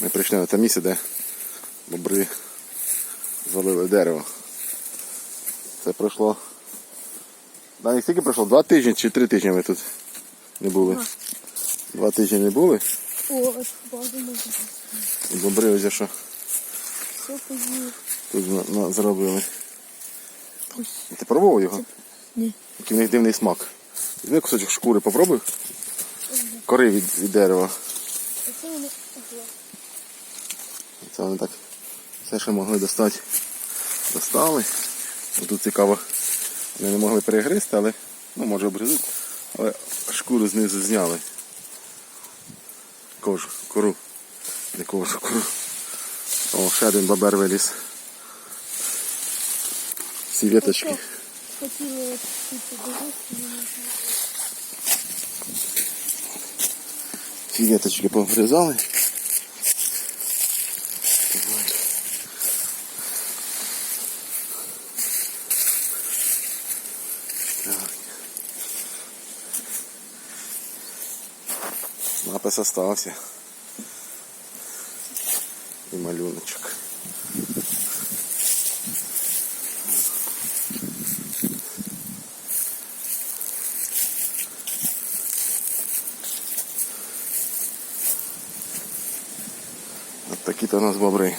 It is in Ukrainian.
Ми прийшли на те місце, де бобри звалили дерево. Це пройшло. Да, не скільки пройшло? Два тижні чи три тижні ми тут не були. Два тижні не були. О, бобри ось що Все поїв. тут на, зробили. Ти пробував його? Ні. Який в них дивний смак. Візьми кусочок шкури, попробуй. Кори від, від дерева. Ага. Це вони так все, що могли достати, достали. Ну, Тут цікаво, вони не могли перегризти, але ну, може обгризуть, але шкуру знизу зняли. Кожу, кору. Не кожу, кору. О, ще один бабер виліз. Ці віточки. Хотіли. Ці віточки поврізали. Так. Напис остався. І малюночок. От такі то у нас бобри.